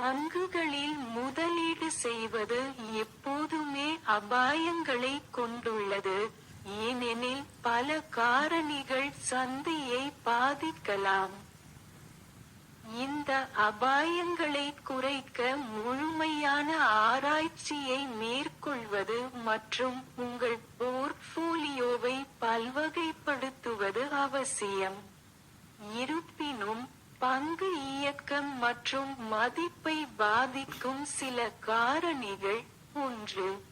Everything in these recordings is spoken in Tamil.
பங்குகளில் முதலீடு செய்வது எப்போதுமே அபாயங்களை கொண்டுள்ளது. ஏனெனில் பல காரணிகள் சந்தையை பாதிக்கலாம். இந்த அபாயங்களை குறைக்க முழுமையான ஆராய்ச்சியை மேற்கொள்வது மற்றும் உங்கள் போர்ட்போலியோவை பல்வகைப்படுத்துவது அவசியம். இருப்பினும் பங்கு இயக்கம் மற்றும் மதிப்பை பாதிக்கும் சில காரணிகள் ஒன்று.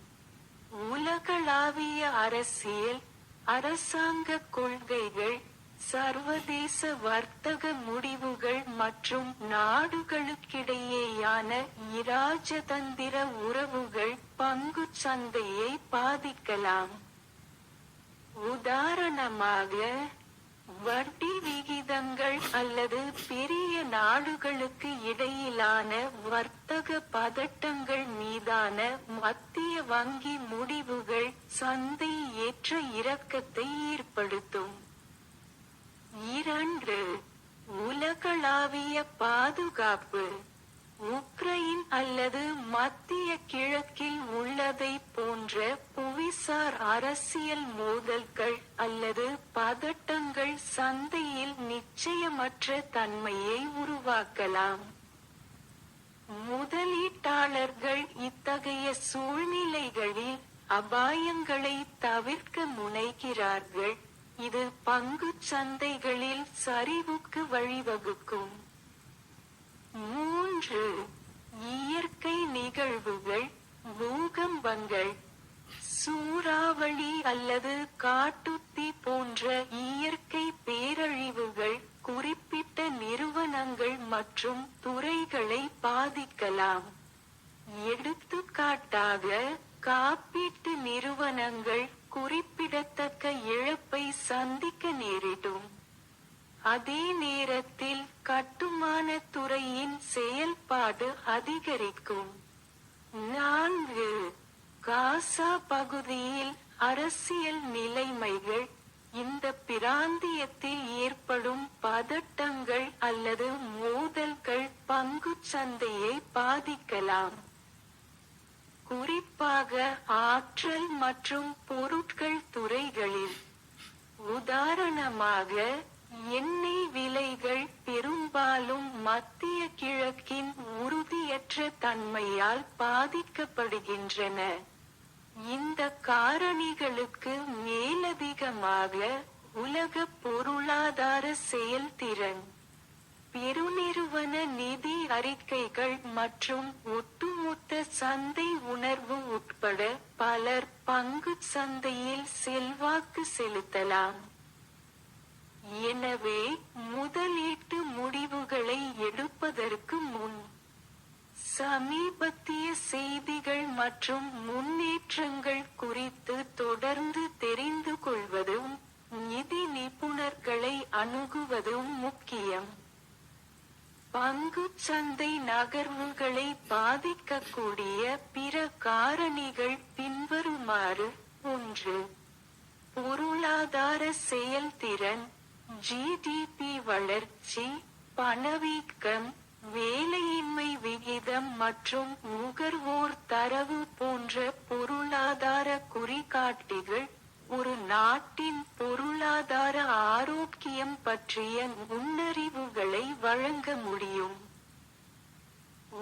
உலகளாவிய அரசியல் அரசாங்க கொள்கைகள் சர்வதேச வர்த்தக முடிவுகள் மற்றும் நாடுகளுக்கிடையேயான இராஜதந்திர உறவுகள் பங்குச் சந்தையை பாதிக்கலாம். உதாரணமாக வட்டி விகிதங்கள் அல்லது பெரிய நாடுகளுக்கு இடையிலான வர்த்தக பதட்டங்கள் மீதான மத்திய வங்கி முடிவுகள் சந்தை ஏற்ற இறக்கத்தை ஏற்படுத்தும். இரண்டு உலகளாவிய பாதுகாப்பு. உக்ரைன் அல்லது மத்திய கிழக்கில் உள்ளதை போன்ற புவிசார் அரசியல் மோதல்கள் அல்லது பதட்டங்கள் சந்தையில் நிச்சயமற்ற தன்மையை உருவாக்கலாம். முதலீட்டாளர்கள் இத்தகைய சூழ்நிலைகளில் அபாயங்களை தவிர்க்க முனைகிறார்கள். இது பங்கு சந்தைகளில் சரிவுக்கு வழிவகுக்கும். மூன்று இயற்கை நிகழ்வுகள் பூகம்பங்கள் சூறாவளி அல்லது காட்டுத்தீ போன்ற இயற்கை பேரழிவுகள் குறிப்பிட்ட நிறுவனங்கள் மற்றும் துறைகளை பாதிக்கலாம். எடுத்துக்காட்டாக காப்பீட்டு நிறுவனங்கள் குறிப்பிடத்தக்க இழப்பை சந்திக்க நேரிடும். அதே நேரத்தில் கட்டுமான துறையின் செயல்பாடு அதிகரிக்கும். நான்கு காசா பகுதியில் அரசியல் நிலைமைகள் இந்த பிராந்தியத்தில் ஏற்படும் பதட்டங்கள் அல்லது மோதல்கள் பங்கு சந்தையை பாதிக்கலாம். குறிப்பாக ஆற்றல் மற்றும் பொருட்கள் துறைகளில். உதாரணமாக எண்ணெய் விலைகள் பெரும்பாலும் மத்திய கிழக்கின் உறுதியற்ற தன்மையால் பாதிக்கப்படுகின்றன. இந்த காரணிகளுக்கு மேலதிகமாக உலக பொருளாதார செயல்திறன் பெருநிறுவன நிதி அறிக்கைகள் மற்றும் ஒட்டுமொத்த சந்தை உணர்வு உட்பட பலர் பங்கு சந்தையில் செல்வாக்கு செலுத்தலாம். எனவே முதலீட்டு முடிவுகளை எடுப்பதற்கு முன் சமீபத்திய செய்திகள் மற்றும் முன்னேற்றங்கள் குறித்து தொடர்ந்து தெரிந்து கொள்வதும் நிதி நிபுணர்களை அணுகுவதும் முக்கியம். பங்கு சந்தை நகர்வுகளை பாதிக்கக்கூடிய பிற காரணிகள் பின்வருமாறு ஒன்று பொருளாதார செயல்திறன் ஜிடிபி வளர்ச்சி பணவீக்கம் வேலையின்மை விகிதம் மற்றும் நுகர்வோர் தரவு போன்ற பொருளாதார குறிகாட்டிகள் ஒரு நாட்டின் பொருளாதார ஆரோக்கியம் பற்றிய நுண்ணறிவுகளை வழங்க முடியும்.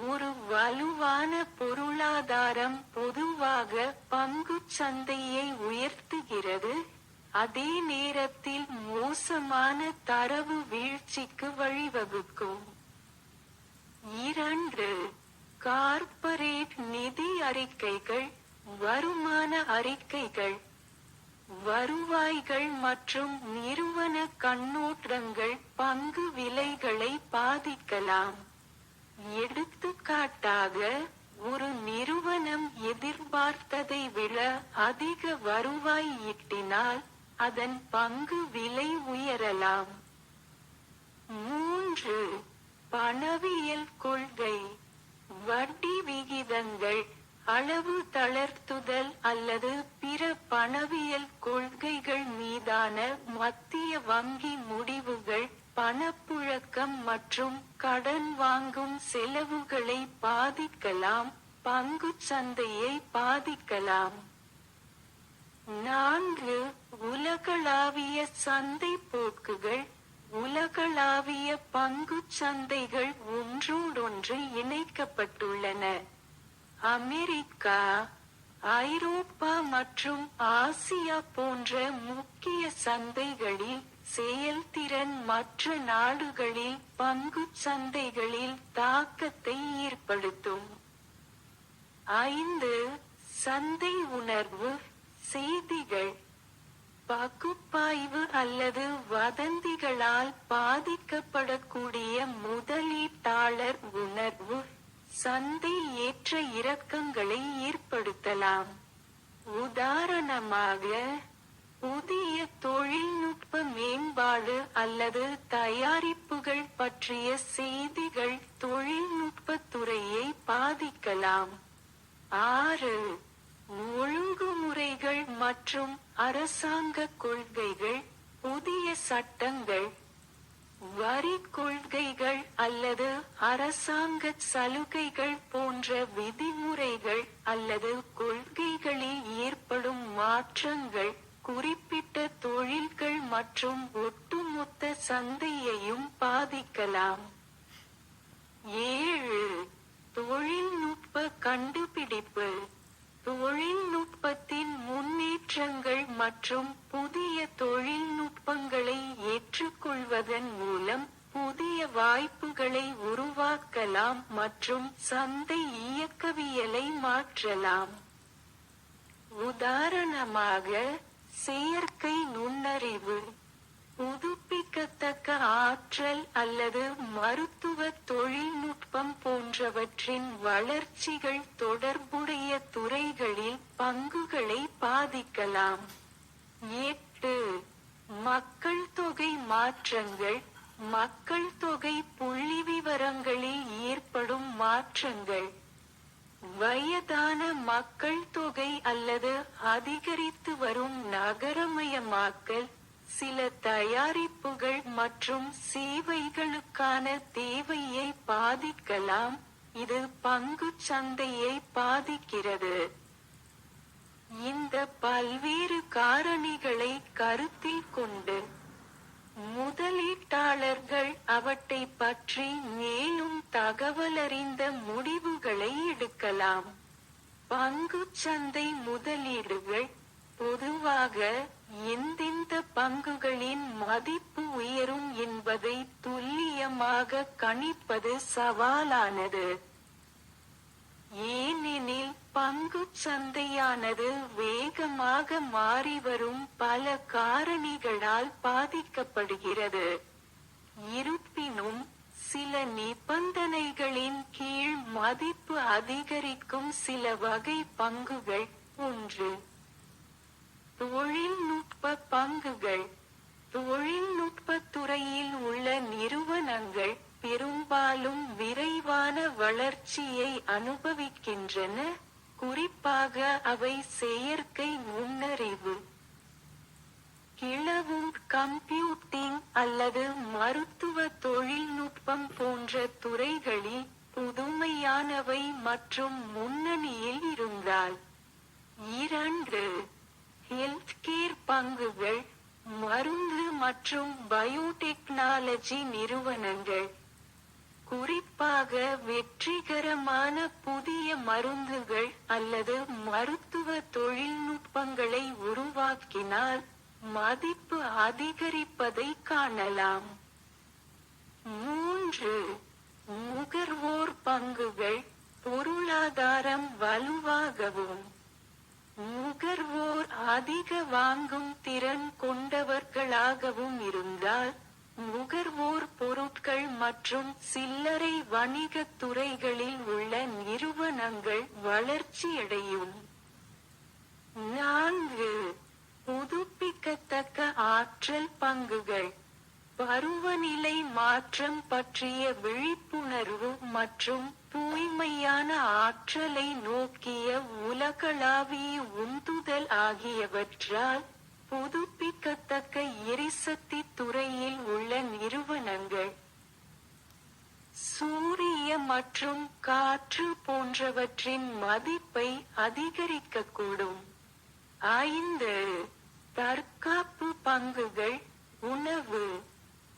ஒரு வலுவான பொருளாதாரம் பொதுவாக பங்குச் சந்தையை உயர்த்துகிறது. அதே நேரத்தில் மோசமான தரவு வீழ்ச்சிக்கு வழிவகுக்கும். இரண்டு கார்ப்பரேட் நிதி அறிக்கைகள் வருமான அறிக்கைகள் வருவாய்கள் மற்றும் நிறுவன கண்ணோட்டங்கள் பங்கு விலைகளை பாதிக்கலாம். எடுத்துக்காட்டாக ஒரு நிறுவனம் எதிர்பார்த்ததை விட அதிக வருவாய் ஈட்டினால் அதன் பங்கு விலை உயரலாம். மூன்று பணவியல் கொள்கை. வட்டி விகிதங்கள் அளவு தளர்த்துதல் அல்லது பிற பணவியல் கொள்கைகள் மீதான மத்திய வங்கி முடிவுகள் பணப்புழக்கம் மற்றும் கடன் வாங்கும் செலவுகளை பாதிக்கலாம் பங்குச் சந்தையை பாதிக்கலாம். நான்கு உலகளாவிய சந்தை போக்குகள் உலகளாவிய பங்குச் சந்தைகள் ஒன்றோடொன்று இணைக்கப்பட்டுள்ளன. அமெரிக்கா ஐரோப்பா மற்றும் ஆசியா போன்ற முக்கிய சந்தைகளில் செயல்திறன் மற்ற நாடுகளில் பங்குச் சந்தைகளில் தாக்கத்தை ஏற்படுத்தும். ஐந்து சந்தை உணர்வு செய்திகள் பகுப்பாய்வு அல்லது வதந்திகளால் பாதிக்கப்படக்கூடிய முதலீட்டாளர் உணர்வு. சந்தை ஏற்ற இறக்கங்களை ஏற்படுத்தலாம். உதாரணமாக புதிய தொழில்நுட்ப மேம்பாடு அல்லது தயாரிப்புகள் பற்றிய செய்திகள் தொழில்நுட்ப துறையை பாதிக்கலாம். ஆறு ஒழுங்குமுறைகள் மற்றும் அரசாங்க கொள்கைகள் புதிய சட்டங்கள் வரி கொள்கைகள் அல்லது அரசாங்க சலுகைகள் போன்ற விதிமுறைகள் அல்லது கொள்கைகளில் ஏற்படும் மாற்றங்கள் குறிப்பிட்ட தொழில்கள் மற்றும் ஒட்டுமொத்த சந்தையையும் பாதிக்கலாம். ஏழு தொழில்நுட்ப கண்டுபிடிப்பு தொழில்நுட்பத்தின் முன்னேற்றங்கள் மற்றும் புதிய தொழில்நுட்பங்களை ஏற்றுக்கொள்வதன் மூலம் புதிய வாய்ப்புகளை உருவாக்கலாம் மற்றும் சந்தை இயக்கவியலை மாற்றலாம். உதாரணமாக செயற்கை நுண்ணறிவு புதுப்பிக்கத்தக்க ஆற்றல் அல்லது மருத்துவ தொழில்நுட்பம் போன்றவற்றின் வளர்ச்சிகள் தொடர்புடைய துறைகளில் பங்குகளை பாதிக்கலாம். எட்டு மக்கள் தொகை மாற்றங்கள் மக்கள் தொகை புள்ளி விவரங்களில் ஏற்படும் மாற்றங்கள். வயதான மக்கள் தொகை அல்லது அதிகரித்து வரும் நகரமயமாக்கல் சில தயாரிப்புகள் மற்றும் சேவைகளுக்கான தேவையை பாதிக்கலாம். இது பங்குச் சந்தையை பாதிக்கிறது. இந்த பல்வேறு காரணிகளை கருத்தில் கொண்டு முதலீட்டாளர்கள் அவற்றை பற்றி மேலும் தகவலறிந்த முடிவுகளை எடுக்கலாம். பங்குச் சந்தை முதலீடுகள் பொதுவாக எந்தெந்த பங்குகளின் மதிப்பு உயரும் என்பதை துல்லியமாக கணிப்பது சவாலானது. ஏனெனில் பங்குச் சந்தையானது வேகமாக மாறிவரும் பல காரணிகளால் பாதிக்கப்படுகிறது. இருப்பினும் சில நிபந்தனைகளின் கீழ் மதிப்பு அதிகரிக்கும் சில வகை பங்குகள் ஒன்று. தொழில்நுட்ப பங்குகள். தொழில்நுட்பத் துறையில் உள்ள நிறுவனங்கள் பெரும்பாலும் விரைவான வளர்ச்சியை அனுபவிக்கின்றன குறிப்பாக அவை செயற்கை நுண்ணறிவு. கிளவும் கம்ப்யூட்டிங் அல்லது மருத்துவ தொழில்நுட்பம் போன்ற துறைகளில் புதுமையானவை மற்றும் முன்னணியில் இருந்தால் இரண்டு ஹெல்த்கேர் பங்குகள் மருந்து மற்றும் பயோடெக்னாலஜி நிறுவனங்கள். குறிப்பாக வெற்றிகரமான புதிய மருந்துகள் அல்லது மருத்துவ தொழில்நுட்பங்களை உருவாக்கினால் மதிப்பு அதிகரிப்பதை காணலாம். மூன்று நுகர்வோர் பங்குகள் பொருளாதாரம் வலுவாகவும் நுகர்வோர் அதிக வாங்கும் திறன் கொண்டவர்களாகவும் இருந்தால் நுகர்வோர் பொருட்கள் மற்றும் சில்லறை வணிகத் துறைகளில் உள்ள நிறுவனங்கள் வளர்ச்சியடையும். நான்கு புதுப்பிக்கத்தக்க ஆற்றல் பங்குகள். பருவநிலை மாற்றம் பற்றிய விழிப்புணர்வு மற்றும் தூய்மையான ஆற்றலை நோக்கிய உலகளாவிய உந்துதல் ஆகியவற்றால் புதுப்பிக்கத்தக்க எரிசக்தி துறையில் உள்ள நிறுவனங்கள். சூரிய மற்றும் காற்று போன்றவற்றின் மதிப்பை அதிகரிக்கக்கூடும். ஐந்து தற்காப்பு பங்குகள் உணவு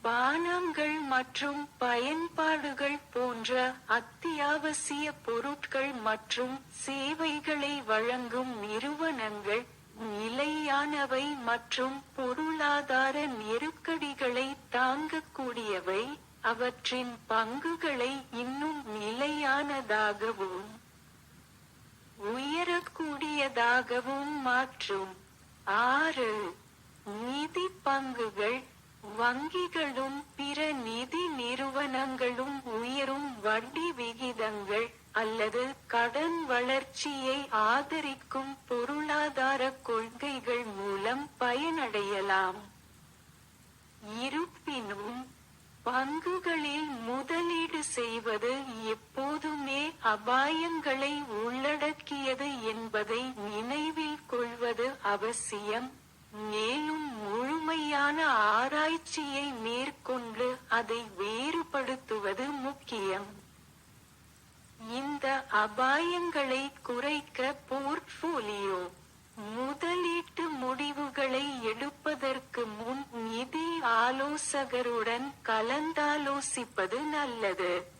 பானங்கள் மற்றும் பயன்பாடுகள் போன்ற அத்தியாவசிய பொருட்கள் மற்றும் சேவைகளை வழங்கும் நிறுவனங்கள் நிலையானவை மற்றும் பொருளாதார நெருக்கடிகளை தாங்கக்கூடியவை அவற்றின் பங்குகளை இன்னும் நிலையானதாகவும் உயரக்கூடியதாகவும் மாற்றும். ஆறு நிதி பங்குகள் வங்கிகளும் பிற நிதி நிறுவனங்களும் உயரும் வட்டி விகிதங்கள் அல்லது கடன் வளர்ச்சியை ஆதரிக்கும் பொருளாதார கொள்கைகள் மூலம் பயனடையலாம். இருப்பினும் பங்குகளில் முதலீடு செய்வது எப்போதுமே அபாயங்களை உள்ளடக்கியது என்பதை நினைவில் கொள்வது அவசியம். மேலும் முழுமையான ஆராய்ச்சியை மேற்கொண்டு அதை வேறுபடுத்துவது முக்கியம். இந்த அபாயங்களை குறைக்க போர்ட்போலியோ முதலீட்டு முடிவுகளை எடுப்பதற்கு முன் நிதி ஆலோசகருடன் கலந்தாலோசிப்பது நல்லது.